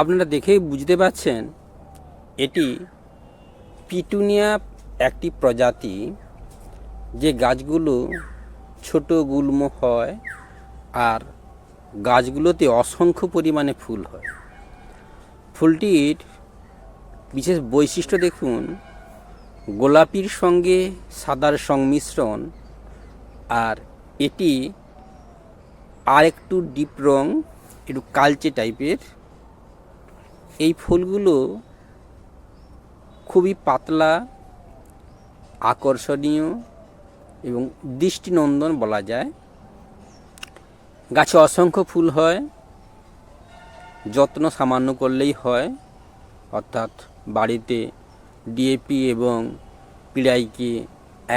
আপনারা দেখেই বুঝতে পারছেন, এটি পিটুনিয়া একটি প্রজাতি যে গাছগুলো ছোট গুল্ম হয় আর গাছগুলোতে অসংখ্য পরিমাণে ফুল হয়। ফুলটির বিশেষ বৈশিষ্ট্য দেখুন, গোলাপির সঙ্গে সাদার সংমিশ্রণ আর এটি আর একটু ডিপ রং, একটু কালচে টাইপের এই ফুলগুলো খুবই পাতলা, আকর্ষণীয় এবং দৃষ্টিনন্দন বলা যায়। গাছে অসংখ্য ফুল হয়, যত্ন সামান্য করলেই হয়, অর্থাৎ বাড়িতে ডিএপি এবং পিড়াইকে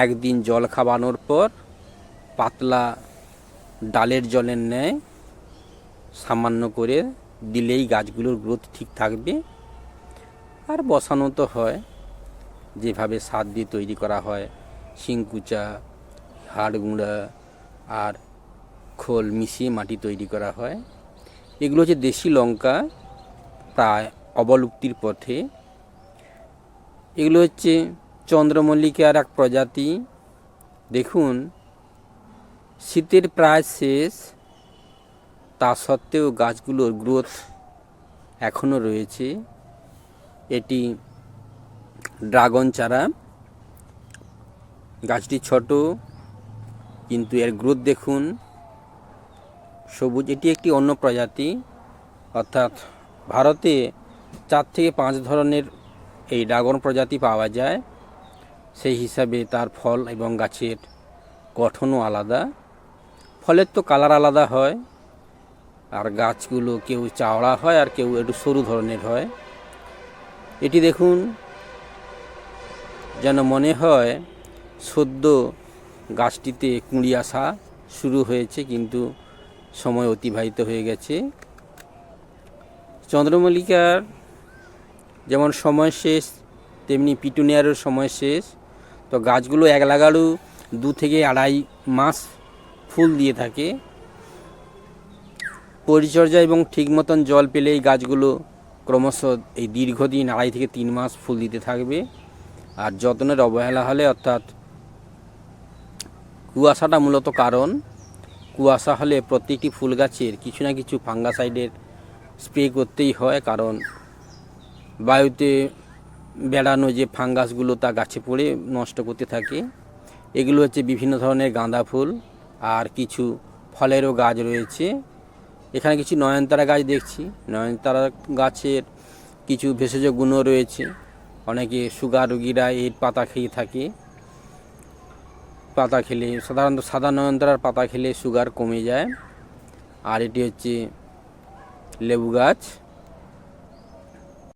একদিন জল খাওয়ানোর পর পাতলা ডালের জলের ন্যায় সামান্য করে দিলেই গাছগুলোর গ্রোথ ঠিক থাকবে। আর বসানো তো হয়। যেভাবে সার দিয়ে তৈরি করা হয়, শিংকুচা হাড় গুঁড়া আর খোল মিশিয়ে মাটি তৈরি করা হয়। এগুলো হচ্ছে দেশি লঙ্কা, প্রায় অবলুপ্তির পথে। এগুলো হচ্ছে চন্দ্রমল্লিকার এক প্রজাতি। দেখুন, শীতের প্রায় শেষ। তা সত্ত্বেও গাছগুলোর গ্রোথ এখনও রয়েছে। এটি ড্রাগন চারা। গাছটি ছোট, কিন্তু এর গ্রোথ দেখুন। সবুজ, এটি একটি অন্য প্রজাতি। অর্থাৎ ভারতে চার থেকে পাঁচ ধরনের এই ড্রাগন প্রজাতি পাওয়া যায়। সেই হিসাবে তার ফল এবং গাছের গঠনও আলাদা। ফলের তো কালার আলাদা হয়। আর গাছগুলো কেউ চাওড়া হয় আর কেউ একটু সরু ধরনের হয়। এটি দেখুন, যেন মনে হয় সদ্য গাছটিতে কুঁড়ি আসা শুরু হয়েছে, কিন্তু সময় অতিবাহিত হয়ে গেছে। চন্দ্রমল্লিকার যেমন সময় শেষ, তেমনি পিটুনিয়ারও সময় শেষ। তো গাছগুলো এক লাগাড়ু দু থেকে আড়াই মাস ফুল দিয়ে থাকে। পরিচর্যা এবং ঠিক মতন জল পেলেই গাছগুলো ক্রমশ এই দীর্ঘদিন আড়াই থেকে তিন মাস ফুল দিতে থাকবে। আর যত্নের অবহেলা হলে অর্থাৎ কুয়াশাটা মূলত কারণ। কুয়াশা হলে প্রত্যেকটি ফুল গাছের কিছু না কিছু ফাঙ্গাসাইডের স্প্রে করতেই হয়, কারণ বায়ুতে বেড়ানো যে ফাঙ্গাসগুলো তা গাছে পড়ে নষ্ট করতে থাকে। এগুলো হচ্ছে বিভিন্ন ধরনের গাঁদা ফুল, আর কিছু ফলেরও গাছ রয়েছে। এখানে কিছু নয়নতারা গাছ দেখছি। নয়নতারা গাছের কিছু ভেষজ গুণও রয়েছে। অনেকে সুগার রুগীরা এর পাতা খেয়ে থাকে। পাতা খেলে, সাধারণত সাদা নয়নতারার পাতা খেলে সুগার কমে যায়। আর এটি হচ্ছে লেবু গাছ।